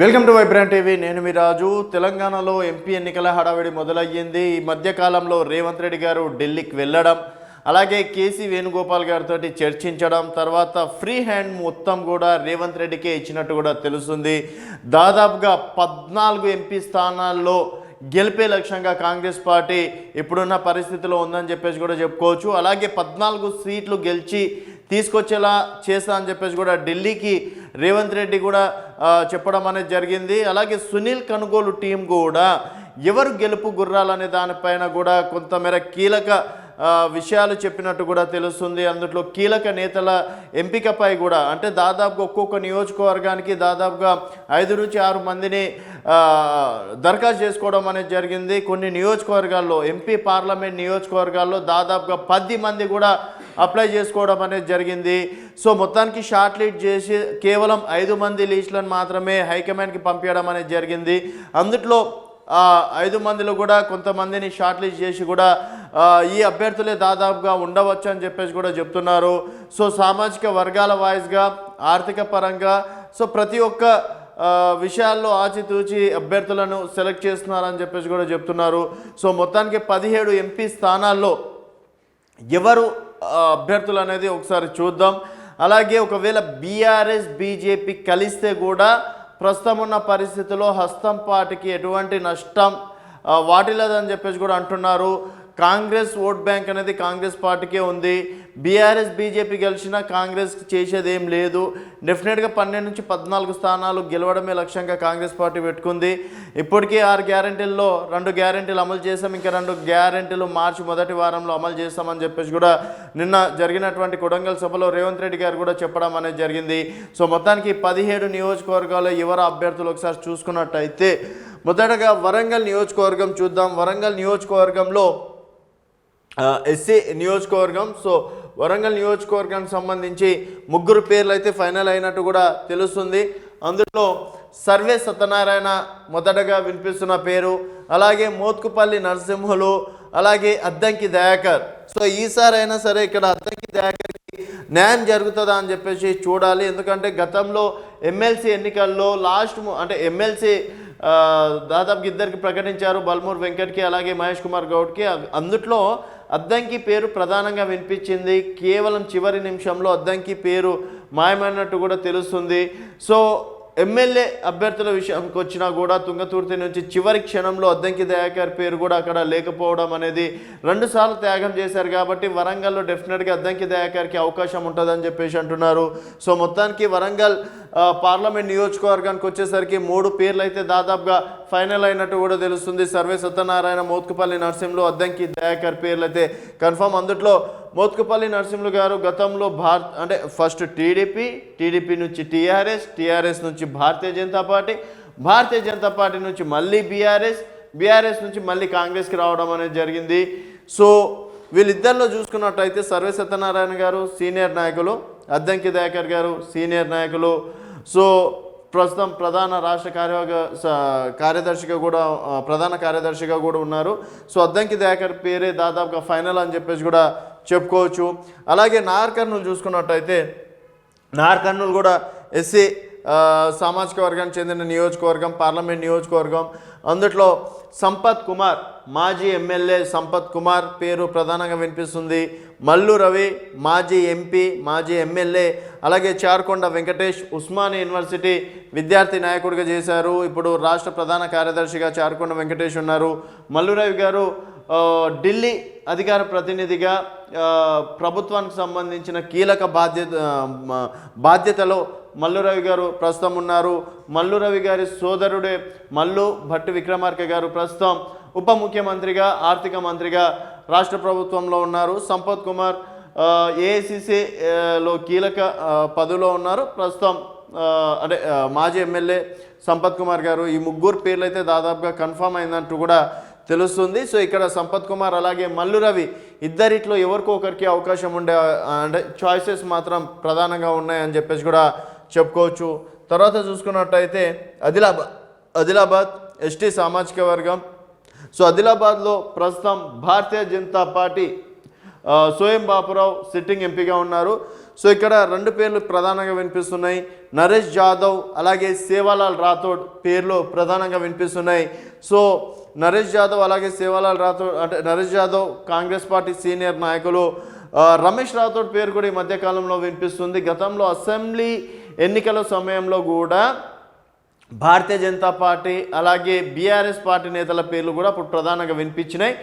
Welcome to Vibrant TV నేను మీ రాజు. తెలంగాణలో MP ఎన్నికల హడావిడి మొదలయ్యింది. ఈ మధ్యకాలంలో రేవంత్ రెడ్డి గారు ఢిల్లీకి వెళ్ళడం అలాగే కేసీ వేణుగోపాల్ గారితో చర్చించడం తర్వాత ఫ్రీ హ్యాండ్ మొత్తం కూడా రేవంత్ రెడ్డికే ఇచ్చినట్టు కూడా తెలుస్తుంది. దాదాపుగా పద్నాలుగు ఎంపీ స్థానాల్లో గెలిపే లక్ష్యంగా కాంగ్రెస్ పార్టీ ఇప్పుడున్న పరిస్థితిలో ఉందని చెప్పేసి కూడా చెప్పుకోవచ్చు. అలాగే పద్నాలుగు సీట్లు గెలిచి తీసుకొచ్చేలా చేస్తా అని చెప్పేసి కూడా ఢిల్లీకి రేవంత్ రెడ్డి కూడా చెప్పడం అనేది జరిగింది. అలాగే సునీల్ కనుగోలు టీం కూడా ఎవరు గెలుపు గుర్రాలనే దానిపైన కూడా కొంతమేర కీలక విషయాలు చెప్పినట్టు కూడా తెలుస్తుంది. అందులో కీలక నేతల ఎంపికపై కూడా అంటే దాదాపుగా ఒక్కొక్క నియోజకవర్గానికి దాదాపుగా ఐదు నుంచి ఆరు మందిని దరఖాస్తు చేసుకోవడం అనేది జరిగింది. కొన్ని నియోజకవర్గాల్లో ఎంపీ పార్లమెంట్ నియోజకవర్గాల్లో దాదాపుగా పది మంది కూడా అప్లై చేసుకోవడం అనేది జరిగింది. సో మొత్తానికి షార్ట్ లీడ్ చేసి కేవలం ఐదు మంది లీస్టులను మాత్రమే హైకమాండ్కి పంపించడం అనేది జరిగింది. అందుట్లో ఐదు మందిలో కూడా కొంతమందిని షార్ట్ లిస్ట్ చేసి కూడా ఈ అభ్యర్థులే దాదాపుగా ఉండవచ్చు అని చెప్పేసి కూడా చెప్తున్నారు. సో సామాజిక వర్గాల వాయిస్గా ఆర్థిక పరంగా సో ప్రతి ఒక్క విషయాల్లో ఆచితూచి అభ్యర్థులను సెలెక్ట్ చేస్తున్నారని చెప్పేసి కూడా చెప్తున్నారు. సో మొత్తానికి పదిహేడు ఎంపీ స్థానాల్లో ఎవరు అభ్యర్థులు అనేది ఒకసారి చూద్దాం. అలాగే ఒకవేళ బీఆర్ఎస్ బీజేపీ కలిస్తే కూడా ప్రస్తుతం ఉన్న పరిస్థితిలో హస్తం పార్టీకి ఎటువంటి నష్టం వాటిలేదని చెప్పేసి కూడా అంటున్నారు. కాంగ్రెస్ ఓట్ బ్యాంక్ అనేది కాంగ్రెస్ పార్టీకే ఉంది. బీఆర్ఎస్ బీజేపీ గెలిచినా కాంగ్రెస్ చేసేది ఏం లేదు. డెఫినెట్గా పన్నెండు నుంచి పద్నాలుగు స్థానాలు గెలవడమే లక్ష్యంగా కాంగ్రెస్ పార్టీ పెట్టుకుంది. ఇప్పటికీ ఆరు గ్యారెంటీల్లో రెండు గ్యారెంటీలు అమలు చేసాం ఇంకా రెండు గ్యారెంటీలు మార్చి మొదటి వారంలో అమలు చేస్తామని చెప్పేసి కూడా నిన్న జరిగినటువంటి కొడంగల్ సభలో రేవంత్ రెడ్డి గారు కూడా చెప్పడం అనేది జరిగింది. సో మొత్తానికి పదిహేడు నియోజకవర్గాల్లో ఎవరు అభ్యర్థులు ఒకసారి చూసుకున్నట్టయితే మొదటగా వరంగల్ నియోజకవర్గం చూద్దాం. వరంగల్ నియోజకవర్గంలో ఎస్సీ నియోజకవర్గం సో వరంగల్ నియోజకవర్గానికి సంబంధించి ముగ్గురు పేర్లు అయితే ఫైనల్ అయినట్టు కూడా తెలుస్తుంది. అందులో సర్వే సత్యనారాయణ మొదటగా వినిపిస్తున్న పేరు అలాగే మోత్కుపల్లి నరసింహులు అలాగే అద్దంకి దయాకర్. సో ఈసారి అయినా సరే ఇక్కడ అద్దంకి దయాకర్కి న్యాయం జరుగుతుందా అని చెప్పేసి చూడాలి. ఎందుకంటే గతంలో ఎమ్మెల్సీ ఎన్నికల్లో లాస్ట్ ము- అంటే ఎమ్మెల్సీ దాదాపు ఇద్దరికి ప్రకటించారు. బల్మూర్ వెంకట్కి అలాగే మహేష్ కుమార్ గౌడ్కి. అందుట్లో అద్దంకి పేరు ప్రధానంగా వినిపించింది. కేవలం చివరి నిమిషంలో అద్దంకి పేరు మాయమైనట్టు కూడా తెలుస్తుంది. సో ఎమ్మెల్యే అభ్యర్థుల విషయంకి వచ్చినా కూడా తుంగతుర్తి నుంచి చివరి క్షణంలో అద్దంకి దయాకర్ పేరు కూడా అక్కడ లేకపోవడం అనేది రెండుసార్లు త్యాగం చేశారు కాబట్టి వరంగల్లో డెఫినెట్గా అద్దంకి దయాకర్కి అవకాశం ఉంటుందని చెప్పేసి అంటున్నారు. సో మొత్తానికి వరంగల్ పార్లమెంట్ నియోజకవర్గానికి వచ్చేసరికి మూడు పేర్లు అయితే దాదాపుగా ఫైనల్ అయినట్టు కూడా తెలుస్తుంది. సర్వే సత్యనారాయణ మోత్కుపల్లి నర్సింహ్లో అద్దంకి దయాకర్ పేర్లు అయితే కన్ఫర్మ్ అందుట్లో మోత్కుపల్లి నరసింహులు గారు గతంలో భారత్ అంటే ఫస్ట్ టీడీపీ టీడీపీ నుంచి టీఆర్ఎస్ టీఆర్ఎస్ నుంచి భారతీయ జనతా పార్టీ భారతీయ జనతా పార్టీ నుంచి మళ్ళీ బీఆర్ఎస్ బీఆర్ఎస్ నుంచి మళ్ళీ కాంగ్రెస్కి రావడం అనేది జరిగింది. సో వీళ్ళిద్దరిలో చూసుకున్నట్టయితే సర్వే సత్యనారాయణ గారు సీనియర్ నాయకులు అద్దంకి దయాకర్ గారు సీనియర్ నాయకులు. సో ప్రస్తుతం ప్రధాన రాష్ట్ర కార్యవర్గ స- కార్యదర్శిగా కూడా ప్రధాన కార్యదర్శిగా కూడా ఉన్నారు. సో అద్దంకి దయాకర్ పేరే దాదాపుగా ఫైనల్ అని చెప్పేసి కూడా చెప్పుకోవచ్చు. అలాగే నార్ కర్నూలు చూసుకున్నట్టయితే నార్ కర్నూలు కూడా ఎస్సీ సామాజిక వర్గానికి చెందిన నియోజకవర్గం పార్లమెంట్ నియోజకవర్గం. అందుట్లో సంపత్ కుమార్ మాజీ ఎమ్మెల్యే సంపత్ కుమార్ పేరు ప్రధానంగా వినిపిస్తుంది. మల్లు రవి మాజీ ఎంపీ మాజీ ఎమ్మెల్యే అలాగే చార్కొండ వెంకటేష్ ఉస్మానియా యూనివర్సిటీ విద్యార్థి నాయకుడిగా చేశారు. ఇప్పుడు రాష్ట్ర ప్రధాన కార్యదర్శిగా చార్కొండ వెంకటేష్ ఉన్నారు. మల్లు రవి గారు ఢిల్లీ అధికార ప్రతినిధిగా ప్రభుత్వానికి సంబంధించిన కీలక బాధ్యత బాధ్యతలో మల్లురవి గారు ప్రస్తుతం ఉన్నారు. మల్లురవి గారి సోదరుడే మల్లు భట్టి విక్రమార్క గారు ప్రస్తుతం ఉప ముఖ్యమంత్రిగా ఆర్థిక మంత్రిగా రాష్ట్ర ప్రభుత్వంలో ఉన్నారు. సంపత్ కుమార్ ఏఐసిసిలో కీలక పదవిలో ఉన్నారు. ప్రస్తుతం అంటే మాజీ ఎమ్మెల్యే సంపత్ కుమార్ గారు ఈ ముగ్గురు పేర్లు అయితే దాదాపుగా కన్ఫర్మ్ అయిందంటూ కూడా తెలుస్తుంది. సో ఇక్కడ సంపత్ కుమార్ అలాగే మల్లు రవి ఇద్దరిట్లో ఎవరికో ఒకరికి అవకాశం ఉండే అంటే చాయిసెస్ మాత్రం ప్రధానంగా ఉన్నాయని చెప్పేసి కూడా చెప్పుకోవచ్చు. తర్వాత చూసుకున్నట్టయితే ఆదిలాబాద్ ఆదిలాబాద్ ఎస్టీ సామాజిక వర్గం. సో ఆదిలాబాద్లో ప్రస్తుతం భారతీయ జనతా పార్టీ సోయం బాపురావు సిట్టింగ్ ఎంపీగా ఉన్నారు. సో ఇక్కడ రెండు పేర్లు ప్రధానంగా వినిపిస్తున్నాయి. నరేష్ జాదవ్ అలాగే సేవాలాల్ రాథోడ్ పేర్లు ప్రధానంగా వినిపిస్తున్నాయి. సో నరేష్ జాదవ్ అలాగే సేవాలాల్ రాథోడ్ అంటే నరేష్ జాదవ్ కాంగ్రెస్ పార్టీ సీనియర్ నాయకులు రమేష్ రాథోడ్ పేరు కూడా ఈ మధ్యకాలంలో వినిపిస్తుంది. గతంలో అసెంబ్లీ ఎన్నికల సమయంలో కూడా భారతీయ జనతా పార్టీ అలాగే బీఆర్ఎస్ పార్టీ నేతల పేర్లు కూడా ఇప్పుడు ప్రధానంగా వినిపించినాయి.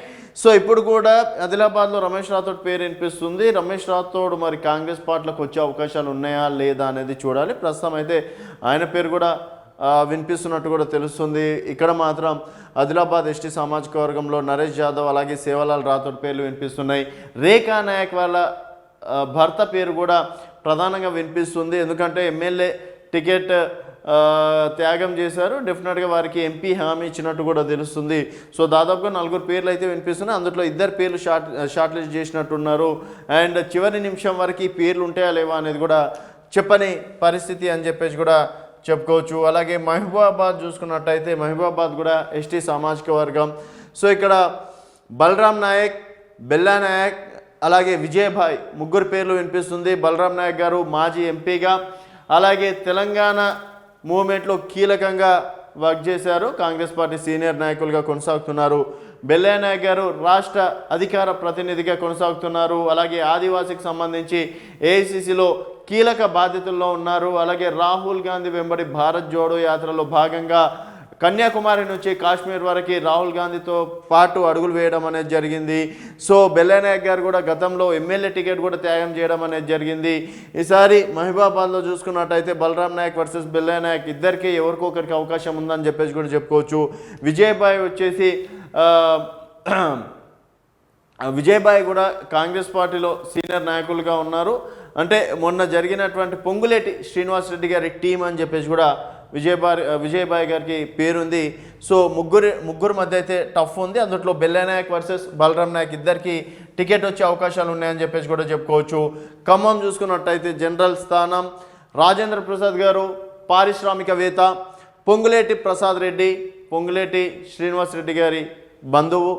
సో ఇప్పుడు కూడా ఆదిలాబాద్లో రమేష్ రాథోడ్ పేరు వినిపిస్తుంది. రమేష్ రాథోడ్ మరి కాంగ్రెస్ పార్టీలకు వచ్చే అవకాశాలు ఉన్నాయా లేదా అనేది చూడాలి. ప్రస్తుతం అయితే ఆయన పేరు కూడా వినిపిస్తున్నట్టు కూడా తెలుస్తుంది. ఇక్కడ మాత్రం ఆదిలాబాద్ ఎస్టీ సామాజిక వర్గంలో నరేష్ యాదవ్ అలాగే సేవలాల్ రాథోడ్ పేర్లు వినిపిస్తున్నాయి. రేఖా నాయక్ వాళ్ళ భర్త పేరు కూడా ప్రధానంగా వినిపిస్తుంది. ఎందుకంటే ఎమ్మెల్యే టికెట్ త్యాగం చేశారు. డెఫినెట్గా వారికి ఎంపీ హామీ ఇచ్చినట్టు కూడా తెలుస్తుంది. సో దాదాపుగా నలుగురు పేర్లు అయితే వినిపిస్తున్నాయి. అందులో ఇద్దరు పేర్లు షార్ట్ షార్ట్ లిస్ట్ చేసినట్టున్నారు. అండ్ చివరి నిమిషం వరకు పేర్లు ఉంటాయా లేవా అనేది కూడా చెప్పని పరిస్థితి అని చెప్పేసి కూడా చెప్పుకోవచ్చు. అలాగే మహబూబాబాద్ చూసుకున్నట్టయితే మహబూబాబాద్ కూడా ఎస్టీ సామాజిక వర్గం. సో ఇక్కడ బలరాం నాయక్ బెల్లా నాయక్ అలాగే విజయభాయ్ ముగ్గురు పేర్లు వినిపిస్తుంది. బలరాం నాయక్ గారు మాజీ ఎంపీగా. అలాగే తెలంగాణ మూవ్మెంట్లో కీలకంగా వర్క్ చేశారు. కాంగ్రెస్ పార్టీ సీనియర్ నాయకులుగా కొనసాగుతున్నారు. బెల్లయ్య నాయక్ గారు రాష్ట్ర అధికార ప్రతినిధిగా కొనసాగుతున్నారు. అలాగే ఆదివాసికి సంబంధించి ఏఐసిసిలో కీలక బాధ్యతల్లో ఉన్నారు. అలాగే రాహుల్ గాంధీ వెంబడి భారత్ జోడో యాత్రలో భాగంగా కన్యాకుమారి నుంచి కాశ్మీర్ వరకు రాహుల్ గాంధీతో పాటు అడుగులు వేయడం అనేది జరిగింది. సో బెల్లనాయక్ గారు కూడా గతంలో ఎమ్మెల్యే టికెట్ కూడా త్యాగం చేయడం అనేది జరిగింది. ఈసారి మహిబాబాద్లో చూసుకున్నట్టయితే బలరాం నాయక్ వర్సెస్ బెల్లనాయక్ ఇద్దరికి ఎవరికొకరికి అవకాశం ఉందని చెప్పేసి కూడా చెప్పుకోవచ్చు. విజయబాయ్ వచ్చేసి ఆ, విజయబాయ్ కూడా కాంగ్రెస్ పార్టీలో సీనియర్ నాయకులుగా ఉన్నారు. అంటే మొన్న జరిగినటువంటి పొంగులేటి శ్రీనివాస్ రెడ్డి గారి టీం అని చెప్పేసి కూడా విజయబాయ్ విజయబాయ్ గారికి పేరుంది. సో ముగ్గురు ముగ్గురు మధ్య అయితే టఫ్ ఉంది. అందులో బెల్లనాయక్ వర్సెస్ బలరాం నాయక్ ఇద్దరికి టికెట్ వచ్చే అవకాశాలు ఉన్నాయని చెప్పేసి కూడా చెప్పుకోవచ్చు. ఖమ్మం చూసుకున్నట్టయితే జనరల్ స్థానం రాజేంద్ర ప్రసాద్ గారు పారిశ్రామికవేత్త పొంగులేటి ప్రసాద్ రెడ్డి పొంగులేటి శ్రీనివాస్ రెడ్డి గారి బంధువు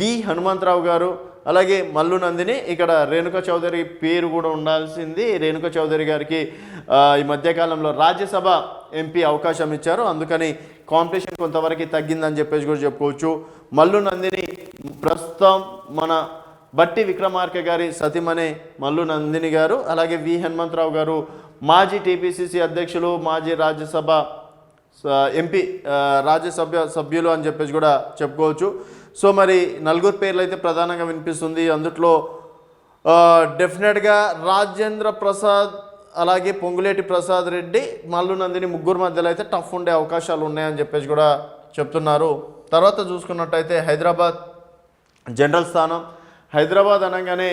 వి హనుమంతరావు గారు అలాగే మల్లు నందిని ఇక్కడ రేణుక చౌదరి పేరు కూడా ఉండాల్సింది. రేణుక చౌదరి గారికి ఈ మధ్యకాలంలో రాజ్యసభ ఎంపీ అవకాశం ఇచ్చారు. అందుకని కాంపిటీషన్ కొంతవరకు తగ్గిందని చెప్పేసి కూడా చెప్పుకోవచ్చు. మల్లు నందిని ప్రస్తుతం మన బట్టి విక్రమార్క గారి సతీమణి మల్లు నందిని గారు అలాగే వి హనుమంతరావు గారు మాజీ టీపీసీసీ అధ్యక్షులు మాజీ రాజ్యసభ ఎంపీ రాజ్యసభ సభ్యులు అని చెప్పేసి కూడా చెప్పుకోవచ్చు. సో మరి నలుగురు పేర్లు అయితే ప్రధానంగా వినిపిస్తుంది. అందుట్లో డెఫినెట్గా రాజేంద్ర ప్రసాద్ అలాగే పొంగులేటి ప్రసాద్ రెడ్డి మల్లు నందిని ముగ్గురు మధ్యలో అయితే టఫ్ ఉండే అవకాశాలు ఉన్నాయని చెప్పేసి కూడా చెప్తున్నారు. తర్వాత చూసుకున్నట్టయితే హైదరాబాద్ జనరల్ స్థానం. హైదరాబాద్ అనగానే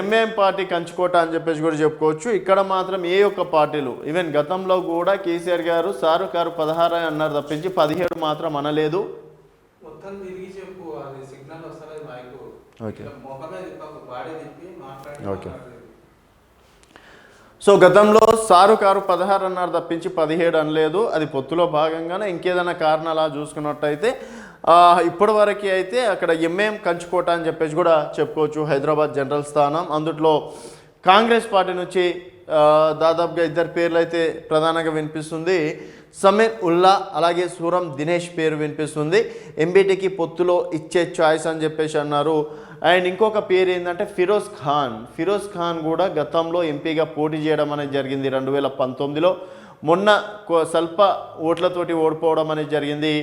ఎంఏఎం పార్టీ కంచుకోట అని చెప్పేసి కూడా చెప్పుకోవచ్చు. ఇక్కడ మాత్రం ఏ ఒక్క పార్టీలు ఈవెన్ గతంలో కూడా కేసీఆర్ గారు సారు గారు పదహారు అన్నారు తప్పించి పదిహేడు మాత్రం అనలేదు. మొత్తం తిరిగి చెప్పు అది సిగ్నల్ వస్తలేదు మైకు ఓకే. ఇట్లా మొహమే తిప్పకు బాడీ తిప్పి మాట్లాడి ఓకే. సో గతంలో సారు కారు పదహారు అన్నారు తప్పించి పదిహేడు అనలేదు అది పొత్తులో భాగంగానే ఇంకేదైనా కారణాలా చూసుకున్నట్టయితే ఇప్పటి వరకు అయితే అక్కడ ఎంఏం కంచుకోట అని చెప్పేసి కూడా చెప్పుకోవచ్చు హైదరాబాద్ జనరల్ స్థానం అందుట్లో కాంగ్రెస్ పార్టీ నుంచి దాదాపుగా ఇద్దరు పేర్లు అయితే ప్రధానంగా వినిపిస్తుంది. సమీర్ ఉల్లా అలాగే సూరం దినేష్ పేరు వినిపిస్తుంది. ఎంబీటీకి పొత్తులో ఇచ్చే చాయిస్ అని చెప్పేసి అన్నారు. అండ్ ఇంకొక పేరు ఏంటంటే ఫిరోజ్ ఖాన్. ఫిరోజ్ ఖాన్ కూడా గతంలో ఎంపీగా పోటీ చేయడం అనేది జరిగింది రెండు వేల పంతొమ్మిదిలో. మొన్న స్వల్ప ఓట్లతోటి ఓడిపోవడం అనేది జరిగింది.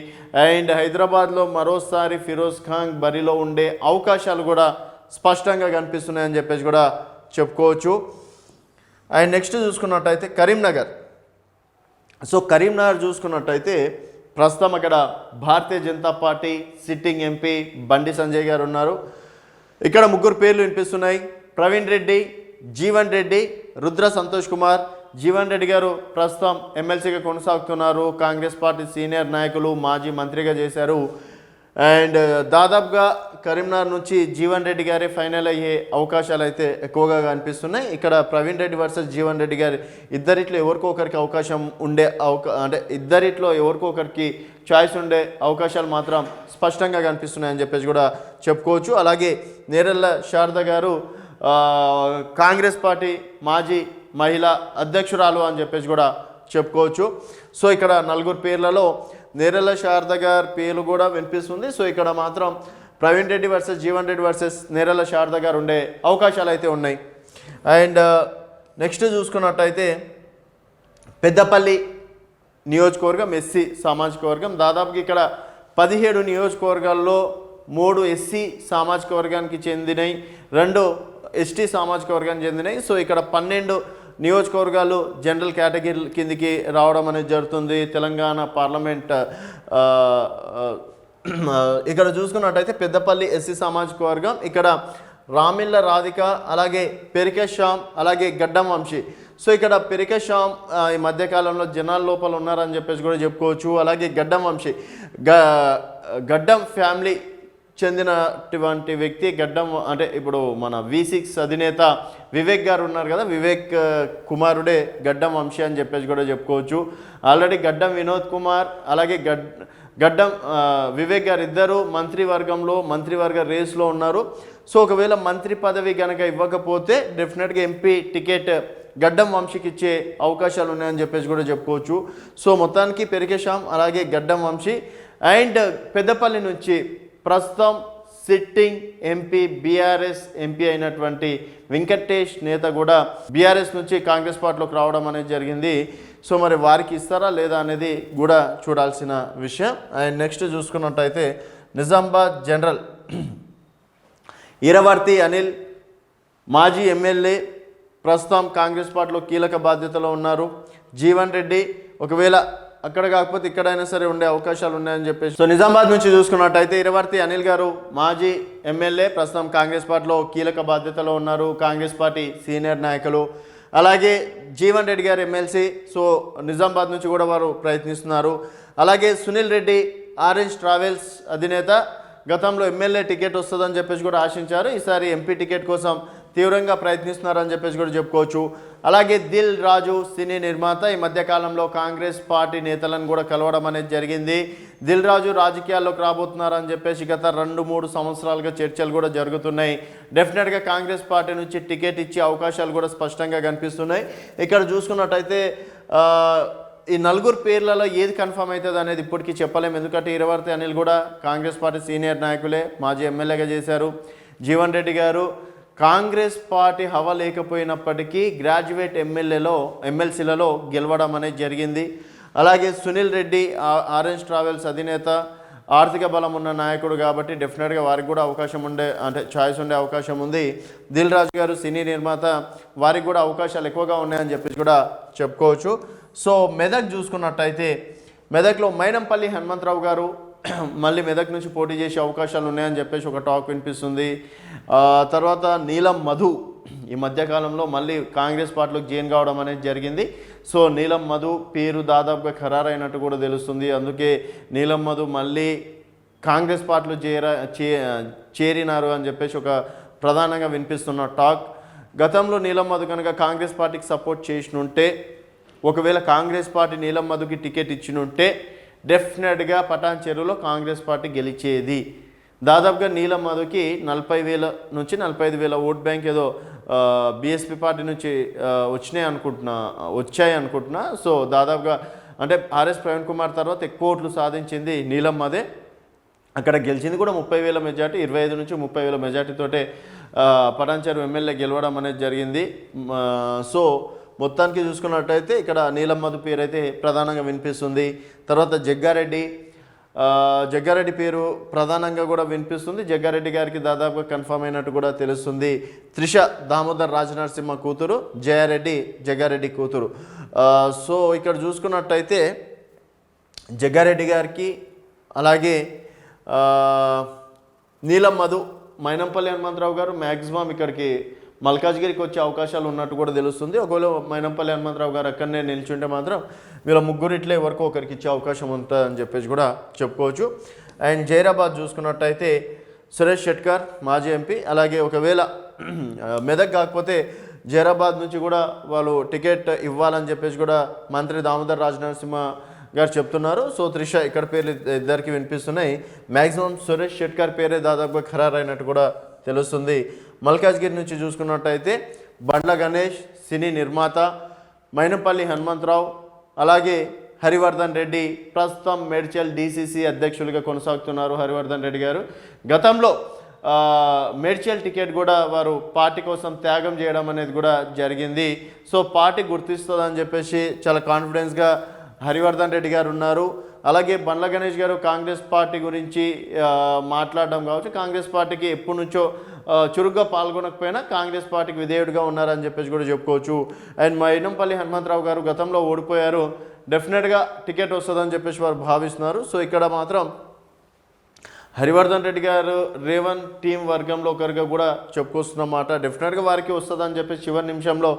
అండ్ హైదరాబాద్లో మరోసారి ఫిరోజ్ ఖాన్ బరిలో ఉండే అవకాశాలు కూడా స్పష్టంగా కనిపిస్తున్నాయని చెప్పేసి కూడా చెప్పుకోవచ్చు. అండ్ నెక్స్ట్ చూసుకున్నట్టయితే కరీంనగర్. సో కరీంనగర్ చూసుకున్నట్టయితే ప్రస్తుతం అక్కడ Bharatiya Janata party sitting MP Bandi Sanjay గారు ఉన్నారు. ఇక్కడ ముగ్గురు పేర్లు వినిపిస్తున్నాయి. ప్రవీణ్ రెడ్డి జీవన్ రెడ్డి రుద్ర సంతోష్ కుమార్. జీవన్ రెడ్డి గారు ప్రస్తుతం ఎమ్మెల్సీగా కొనసాగుతున్నారు. కాంగ్రెస్ పార్టీ సీనియర్ నాయకులు మాజీ మంత్రిగా చేశారు. అండ్ దాదాపుగా కరీంనగర్ నుంచి జీవన్ రెడ్డి గారే ఫైనల్ అయ్యే అవకాశాలు అయితే ఎక్కువగా కనిపిస్తున్నాయి. ఇక్కడ ప్రవీణ్ రెడ్డి వర్సెస్ జీవన్ రెడ్డి గారి ఇద్దరిట్లో ఎవరికో ఒకరికి అవకాశం ఉండే అవకా అంటే ఇద్దరిట్లో ఎవరికో ఒకరికి చాయిస్ ఉండే అవకాశాలు మాత్రం స్పష్టంగా కనిపిస్తున్నాయని చెప్పేసి కూడా చెప్పుకోవచ్చు. అలాగే నేరెళ్ళ శారద గారు కాంగ్రెస్ పార్టీ మాజీ మహిళా అధ్యక్షురాలు అని చెప్పేసి కూడా చెప్పుకోవచ్చు. సో ఇక్కడ నలుగురు పేర్లలో నేరెల శారద గారి పేరు కూడా వినిపిస్తుంది. సో ఇక్కడ మాత్రం ప్రవీణ్ రెడ్డి వర్సెస్ జీవన్ రెడ్డి వర్సెస్ నేరెల శారద గారు ఉండే అవకాశాలు అయితే ఉన్నాయి. అండ్ uh, నెక్స్ట్ చూసుకున్నట్టయితే పెద్దపల్లి నియోజకవర్గం ఎస్సీ సామాజిక వర్గం దాదాపుగా ఇక్కడ పదిహేడు నియోజకవర్గాల్లో మూడు ఎస్సీ సామాజిక వర్గానికి చెందినవి రెండు ఎస్టీ సామాజిక వర్గానికి చెందినవి సో ఇక్కడ పన్నెండు నియోజకవర్గాలు జనరల్ కేటగిరీ కిందికి రావడం అనేది జరుగుతుంది. తెలంగాణ పార్లమెంట్ ఇక్కడ చూసుకున్నట్టయితే పెద్దపల్లి ఎస్సీ సామాజిక వర్గం ఇక్కడ రామిళ్ళ రాధిక అలాగే పెరికే శ్యామ్ అలాగే గడ్డం వంశీ. సో ఇక్కడ పెరికేశ్యామ్ ఈ మధ్యకాలంలో జనాల లోపల ఉన్నారని చెప్పేసి కూడా చెప్పుకోవచ్చు. అలాగే గడ్డం వంశీ. గ గడ్డం ఫ్యామిలీ చెందినటువంటి వ్యక్తి గడ్డం అంటే ఇప్పుడు మన వి సిక్స్ అధినేత వివేక్ గారు ఉన్నారు కదా వివేక్ కుమారుడే గడ్డం వంశీ అని చెప్పేసి కూడా చెప్పుకోవచ్చు. ఆల్రెడీ గడ్డం వినోద్ కుమార్ అలాగే గడ్ గడ్డం వివేక్ గారు ఇద్దరు మంత్రివర్గంలో మంత్రివర్గ రేస్లో ఉన్నారు. సో ఒకవేళ మంత్రి పదవి కనుక ఇవ్వకపోతే డెఫినెట్గా ఎంపీ టికెట్ గడ్డం వంశీకి ఇచ్చే అవకాశాలు ఉన్నాయని చెప్పేసి కూడా చెప్పుకోవచ్చు. సో మొత్తానికి పెరికేశాం అలాగే గడ్డం వంశీ. అండ్ పెద్దపల్లి నుంచి ప్రస్తుతం సిట్టింగ్ ఎంపీ బీఆర్ఎస్ ఎంపీ అయినటువంటి వెంకటేష్ నేత కూడా బీఆర్ఎస్ నుంచి కాంగ్రెస్ పార్టీలోకి రావడం అనేది జరిగింది. సో మరి వారికి ఇస్తారా లేదా అనేది కూడా చూడాల్సిన విషయం. అండ్ నెక్స్ట్ చూసుకున్నట్టయితే నిజామాబాద్ జనరల్ ఈరవర్తి అనిల్ మాజీ ఎమ్మెల్యే ప్రస్తుతం కాంగ్రెస్ పార్టీలో కీలక బాధ్యతలో ఉన్నారు. జీవన్ రెడ్డి ఒకవేళ అక్కడ కాకపోతే ఇక్కడైనా సరే ఉండే అవకాశాలు ఉన్నాయని చెప్పేసి. సో నిజామాబాద్ నుంచి చూసుకున్నట్టయితే ఇరవర్తి అనిల్ గారు మాజీ ఎమ్మెల్యే ప్రస్తుతం కాంగ్రెస్ పార్టీలో కీలక బాధ్యతలో ఉన్నారు. కాంగ్రెస్ పార్టీ సీనియర్ నాయకులు. అలాగే జీవన్ రెడ్డి గారు ఎమ్మెల్సీ. సో నిజామాబాద్ నుంచి కూడా వారు ప్రయత్నిస్తున్నారు. అలాగే సునీల్ రెడ్డి ఆరెంజ్ ట్రావెల్స్ అధినేత. గతంలో ఎమ్మెల్యే టికెట్ వస్తుందని చెప్పేసి కూడా ఆశించారు. ఈసారి ఎంపీ టికెట్ కోసం తీవ్రంగా ప్రయత్నిస్తున్నారని చెప్పేసి కూడా చెప్పుకోవచ్చు. అలాగే దిల్ రాజు సినీ నిర్మాత ఈ మధ్యకాలంలో కాంగ్రెస్ పార్టీ నేతలను కూడా కలవడం అనేది జరిగింది. దిల్ రాజు రాజకీయాల్లోకి రాబోతున్నారని చెప్పేసి గత రెండు మూడు సంవత్సరాలుగా చర్చలు కూడా జరుగుతున్నాయి. డెఫినెట్గా కాంగ్రెస్ పార్టీ నుంచి టికెట్ ఇచ్చే అవకాశాలు కూడా స్పష్టంగా కనిపిస్తున్నాయి. ఇక్కడ చూసుకున్నట్టయితే ఈ నలుగురు పేర్లలో ఏది కన్ఫర్మ్ అవుతుంది అనేది ఇప్పటికీ చెప్పలేము. ఎందుకంటే ఇరవర్తి అనిల్ కూడా కాంగ్రెస్ పార్టీ సీనియర్ నాయకులే మాజీ ఎమ్మెల్యేగా చేశారు. జీవన్ రెడ్డి గారు కాంగ్రెస్ పార్టీ హవా లేకపోయినప్పటికీ గ్రాడ్యుయేట్ ఎమ్మెల్యేలో ఎమ్మెల్సీలలో గెలవడం అనేది జరిగింది. అలాగే సునీల్ రెడ్డి ఆ- ఆరెంజ్ ట్రావెల్స్ అధినేత ఆర్థిక బలం ఉన్న నాయకుడు కాబట్టి డెఫినెట్గా వారికి కూడా అవకాశం ఉండే అంటే ఛాయిస్ ఉండే అవకాశం ఉంది. దిల్ రాజు గారు సినీ నిర్మాత వారికి కూడా అవకాశాలు ఎక్కువగా ఉన్నాయని చెప్పేసి కూడా చెప్పుకోవచ్చు. సో మెదక్ చూసుకున్నట్టయితే మెదక్లో మైనంపల్లి హనుమంతరావు గారు మళ్ళీ మెదక్ నుంచి పోటీ చేసే అవకాశాలు ఉన్నాయని చెప్పేసి ఒక టాక్ వినిపిస్తుంది. తర్వాత నీలం మధు ఈ మధ్యకాలంలో మళ్ళీ కాంగ్రెస్ పార్టీలోకి జైన్ కావడం అనేది జరిగింది. సో నీలం మధు పేరు దాదాపుగా ఖరారైనట్టు కూడా తెలుస్తుంది. అందుకే నీలం మధు మళ్ళీ కాంగ్రెస్ పార్టీలో చేరా చే చేరినారు అని చెప్పేసి ఒక ప్రధానంగా వినిపిస్తున్న టాక్. గతంలో నీలం మధు కనుక కాంగ్రెస్ పార్టీకి సపోర్ట్ చేసినుంటే ఒకవేళ కాంగ్రెస్ పార్టీ నీలం మధుకి టికెట్ ఇచ్చినుంటే డెఫినెట్గా పటాన్ చెరువులో కాంగ్రెస్ పార్టీ గెలిచేది. దాదాపుగా నీలం మధుకి నలభై వేల నుంచి నలభై ఐదు వేల ఓట్ బ్యాంక్ ఏదో బీఎస్పీ పార్టీ నుంచి వచ్చినాయి అనుకుంటున్నా వచ్చాయి అనుకుంటున్నా. సో దాదాపుగా అంటే ఆర్ఎస్ ప్రవీణ్ కుమార్ తర్వాత ఎక్కువ ఓట్లు సాధించింది నీలం మదే అక్కడ గెలిచింది కూడా ముప్పై వేల మెజార్టీ ఇరవై ఐదు నుంచి ముప్పై వేల మెజార్టీతోటే పటాన్ పటాన్చెరు ఎమ్మెల్యే గెలవడం అనేది జరిగింది. సో మొత్తానికి చూసుకున్నట్టయితే ఇక్కడ నీలమ్మధు పేరు అయితే ప్రధానంగా వినిపిస్తుంది. తర్వాత జగ్గారెడ్డి జగ్గారెడ్డి పేరు ప్రధానంగా కూడా వినిపిస్తుంది. జగ్గారెడ్డి గారికి దాదాపుగా కన్ఫర్మ్ అయినట్టు కూడా తెలుస్తుంది. త్రిష దామోదర్ రాజనరసింహ కూతురు జయారెడ్డి జగ్గారెడ్డి కూతురు. సో ఇక్కడ చూసుకున్నట్టయితే జగ్గారెడ్డి గారికి అలాగే ఆ, నీలం మధు మైనంపల్లి హనుమంతరావు గారు మ్యాక్సిమం ఇక్కడికి మల్కాజ్గిరికి వచ్చే అవకాశాలు ఉన్నట్టు కూడా తెలుస్తుంది. ఒకవేళ మైనంపల్లి హనుమంతరావు గారు అక్కడనే నిల్చుంటే మాత్రం వీళ్ళ ముగ్గురు ఇట్లే వరకు ఒకరికి ఇచ్చే అవకాశం ఉంటుందని చెప్పేసి కూడా చెప్పుకోవచ్చు. అండ్ జైరాబాద్ చూసుకున్నట్టయితే సురేష్ షెట్కర్ మాజీ ఎంపీ అలాగే ఒకవేళ మెదక్ కాకపోతే జైరాబాద్ నుంచి కూడా వాళ్ళు టికెట్ ఇవ్వాలని చెప్పేసి కూడా మంత్రి దామోదర్ రాజనరసింహ గారు చెప్తున్నారు. సో త్రిష ఇక్కడ పేర్లు ఇద్దరికి వినిపిస్తున్నాయి. మ్యాక్సిమం సురేష్ షెట్కర్ పేరే దాదాపుగా ఖరారైనట్టు కూడా తెలుస్తుంది. మల్కాజ్గిరి నుంచి చూసుకున్నట్టయితే బండ్ల గణేష్ సినీ నిర్మాత మైనపల్లి హనుమంతరావు అలాగే హరివర్ధన్ రెడ్డి ప్రస్తుతం మేడ్చల్ డీసీసీ అధ్యక్షులుగా కొనసాగుతున్నారు హరివర్ధన్ రెడ్డి గారు. గతంలో మేడ్చల్ టికెట్ కూడా వారు పార్టీ కోసం త్యాగం చేయడం అనేది కూడా జరిగింది. సో పార్టీ గుర్తిస్తుందని చెప్పేసి చాలా కాన్ఫిడెన్స్గా హరివర్ధన్ రెడ్డి గారు ఉన్నారు. అలాగే బండ్ల గణేష్ గారు కాంగ్రెస్ పార్టీ గురించి మాట్లాడడం కావచ్చు. కాంగ్రెస్ పార్టీకి ఎప్పటి నుంచో చురుగ్గా పాల్గొనకపోయినా కాంగ్రెస్ పార్టీకి విధేయుడిగా ఉన్నారని చెప్పేసి కూడా చెప్పుకోవచ్చు. అండ్ మైనంపల్లి హనుమంతరావు గారు గతంలో ఓడిపోయారు. డెఫినెట్గా టికెట్ వస్తుందని చెప్పేసి వారు భావిస్తున్నారు. సో ఇక్కడ మాత్రం హరివర్ధన్ రెడ్డి గారు రేవన్ టీం వర్గంలో ఒకరిగా కూడా చెప్పుకొస్తున్నమాట డెఫినెట్గా వారికి వస్తుందని చెప్పేసి చివరి నిమిషంలో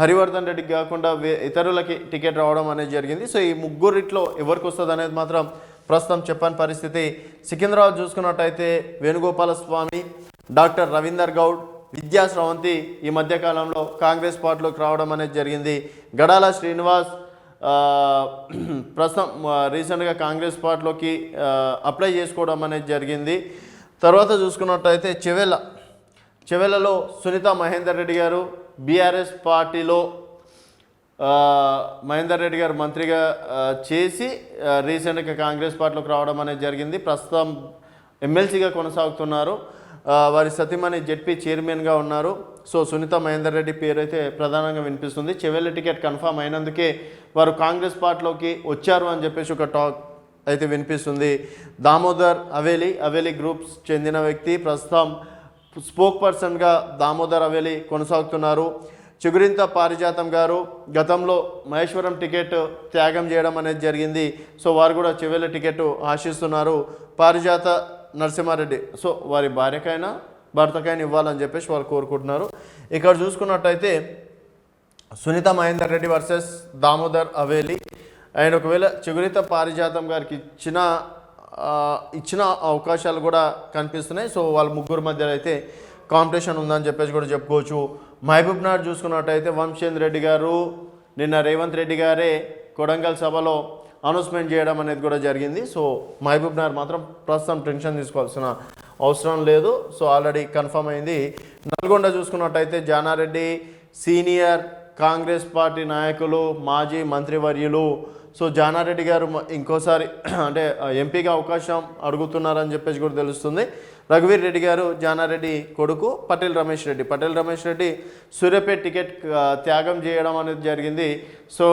హరివర్ధన్ రెడ్డికి కాకుండా వే ఇతరులకి టికెట్ రావడం అనేది జరిగింది. సో ఈ ముగ్గురిట్లో ఎవరికి వస్తుంది అనేది మాత్రం ప్రస్తుతం చెప్పని పరిస్థితి. సికింద్రాబాద్ చూసుకున్నట్టయితే వేణుగోపాల స్వామి డాక్టర్ రవీందర్ గౌడ్ విద్యా స్రవంతి ఈ మధ్యకాలంలో కాంగ్రెస్ పార్టీలోకి రావడం అనేది జరిగింది. గడాల శ్రీనివాస్ ప్రస్తుతం రీసెంట్గా కాంగ్రెస్ పార్టీలోకి అప్లై చేసుకోవడం అనేది జరిగింది. తర్వాత చూసుకున్నట్టయితే చెవెల చెవెలలో సునీత మహేందర్ రెడ్డి గారు బీఆర్ఎస్ పార్టీలో మహేందర్ రెడ్డి గారు మంత్రిగా చేసి రీసెంట్గా కాంగ్రెస్ పార్టీలోకి రావడం అనేది జరిగింది. ప్రస్తుతం ఎమ్మెల్సీగా కొనసాగుతున్నారు. వారి సతీమణి జెడ్పీ చైర్మన్గా ఉన్నారు. సో సునీత మహేందర్ రెడ్డి పేరు అయితే ప్రధానంగా వినిపిస్తుంది. చెవెళ్ళ టికెట్ కన్ఫర్మ్ అయినందుకే వారు కాంగ్రెస్ పార్టీలోకి వచ్చారు అని చెప్పేసి ఒక టాక్ అయితే వినిపిస్తుంది. దామోదర్ అవేలి అవేలి గ్రూప్స్ చెందిన వ్యక్తి ప్రస్తుతం స్పోక్ పర్సన్గా దామోదర్ అవేలి కొనసాగుతున్నారు. చిగురింత పారిజాతం గారు గతంలో మహేశ్వరం టికెట్ త్యాగం చేయడం అనేది జరిగింది. సో వారు కూడా చివరి టికెట్ ఆశిస్తున్నారు. పారిజాత నరసింహారెడ్డి. సో వారి భార్యకైనా భర్తకైనా ఇవ్వాలని చెప్పేసి వాళ్ళు కోరుకుంటున్నారు. ఇక్కడ చూసుకున్నట్టయితే సునీత మహేందర్ రెడ్డి వర్సెస్ దామోదర్ అవేలి ఆయన ఒకవేళ చిగురిత పారిజాతం గారికి ఇచ్చిన ఇచ్చిన అవకాశాలు కూడా కనిపిస్తున్నాయి. సో వాళ్ళ ముగ్గురు మధ్య అయితే కాంపిటీషన్ ఉందని చెప్పేసి కూడా చెప్పుకోవచ్చు. మహబూబ్ నగర్ చూసుకున్నట్టయితే వంశేంద్ర రెడ్డి గారు నిన్న రేవంత్ రెడ్డి గారే కొడంగల్ సభలో అనౌన్స్మెంట్ చేయడం అనేది కూడా జరిగింది. సో మహబూబ్ నగర్ మాత్రం ప్రస్తుతం టెన్షన్ తీసుకోవాల్సిన అవసరం లేదు. సో ఆల్రెడీ కన్ఫర్మ్ అయింది. నల్గొండ చూసుకున్నట్టయితే జానారెడ్డి సీనియర్ కాంగ్రెస్ పార్టీ నాయకులు మాజీ మంత్రివర్యులు సో జానారెడ్డి గారు ఇంకోసారి అంటే ఎంపీగా అవకాశం అడుగుతున్నారని చెప్పేసి కూడా తెలుస్తుంది. రఘువీర్ రెడ్డి గారు జానారెడ్డి కొడుకు పటేల్ రమేష్ రెడ్డి. పటేల్ రమేష్ రెడ్డి సూర్యాపేట టికెట్ త్యాగం చేయడం అనేది జరిగింది. సో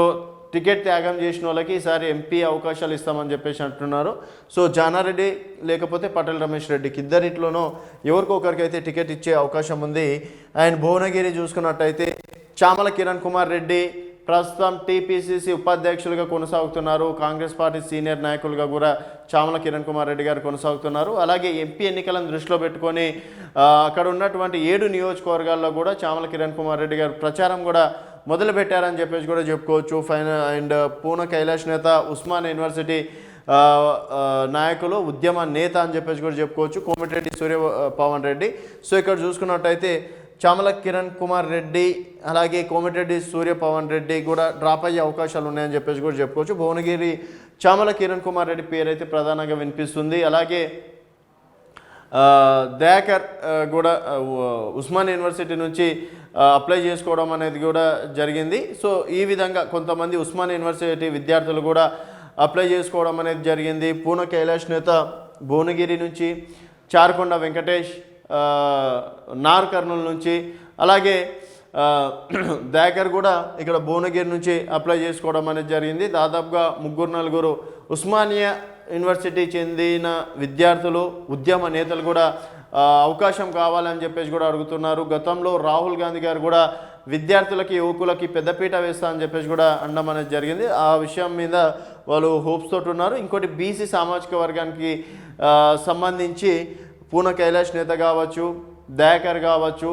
టికెట్ త్యాగం చేసిన వాళ్ళకి ఈసారి ఎంపీ అవకాశాలు ఇస్తామని చెప్పేసి అంటున్నారు. సో జానారెడ్డి లేకపోతే పటేల్ రమేష్ రెడ్డికి ఇద్దరిట్లోనో ఎవరికో ఒకరికైతే టికెట్ ఇచ్చే అవకాశం ఉంది. అండ్ భువనగిరి చూసుకున్నట్టయితే చామల కిరణ్ కుమార్ రెడ్డి ప్రస్తుతం టీపీసీసీ ఉపాధ్యక్షులుగా కొనసాగుతున్నారు. కాంగ్రెస్ పార్టీ సీనియర్ నాయకులుగా కూడా చామల కిరణ్ కుమార్ రెడ్డి గారు కొనసాగుతున్నారు. అలాగే ఎంపీ ఎన్నికలను దృష్టిలో పెట్టుకొని అక్కడ ఉన్నటువంటి ఏడు నియోజకవర్గాల్లో కూడా చామల కిరణ్ కుమార్ రెడ్డి గారు ప్రచారం కూడా మొదలుపెట్టారని చెప్పేసి కూడా చెప్పుకోవచ్చు. ఫైన అండ్ పూన కైలాష్ నేత ఉస్మాన్ యూనివర్సిటీ నాయకులు ఉద్యమ నేత అని చెప్పేసి కూడా చెప్పుకోవచ్చు. కోమటిరెడ్డి సూర్య పవన్ రెడ్డి. సో ఇక్కడ చూసుకున్నట్టయితే చామల కిరణ్ కుమార్ రెడ్డి అలాగే కోమటిరెడ్డి సూర్య పవన్ రెడ్డి కూడా డ్రాప్ అయ్యే అవకాశాలు ఉన్నాయని చెప్పేసి కూడా చెప్పుకోవచ్చు. భువనగిరి చామల కిరణ్ కుమార్ రెడ్డి పేరు అయితే ప్రధానంగా వినిపిస్తుంది. అలాగే దయాకర్ కూడా ఉస్మాన్ యూనివర్సిటీ నుంచి అప్లై చేసుకోవడం అనేది కూడా జరిగింది. సో ఈ విధంగా కొంతమంది ఉస్మాన్ యూనివర్సిటీ విద్యార్థులు కూడా అప్లై చేసుకోవడం అనేది జరిగింది. పూన కైలాష్ నేత భువనగిరి నుంచి చార్కొండ వెంకటేష్ నార్ కర్నూలు నుంచి అలాగే దయాకర్ కూడా ఇక్కడ భువనగిరి నుంచి అప్లై చేసుకోవడం అనేది జరిగింది. దాదాపుగా ముగ్గురు నలుగురు ఉస్మానియా యూనివర్సిటీ చెందిన విద్యార్థులు ఉద్యమ నేతలు కూడా అవకాశం కావాలని చెప్పేసి కూడా అడుగుతున్నారు. గతంలో రాహుల్ గాంధీ గారు కూడా విద్యార్థులకి యువకులకి పెద్దపీట వేస్తా అని చెప్పేసి కూడా అనడం అనేది జరిగింది. ఆ విషయం మీద వాళ్ళు హోప్స్ తోటి ఉన్నారు. ఇంకోటి బీసీ సామాజిక వర్గానికి సంబంధించి పూన కైలాష్ నేత కావచ్చు దయాకర్ కావచ్చు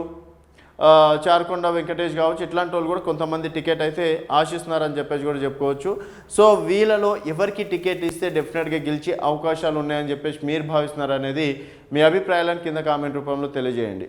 చార్కొండ వెంకటేష్ కావచ్చు ఇట్లాంటి వాళ్ళు కూడా కొంతమంది టికెట్ అయితే ఆశిస్తున్నారని చెప్పేసి కూడా చెప్పుకోవచ్చు. సో వీళ్ళలో ఎవరికి టికెట్ ఇస్తే డెఫినెట్గా గెలిచే అవకాశాలు ఉన్నాయని చెప్పేసి మీరు భావిస్తున్నారు అనేది మీ అభిప్రాయాలను కింద కామెంట్ రూపంలో తెలియజేయండి.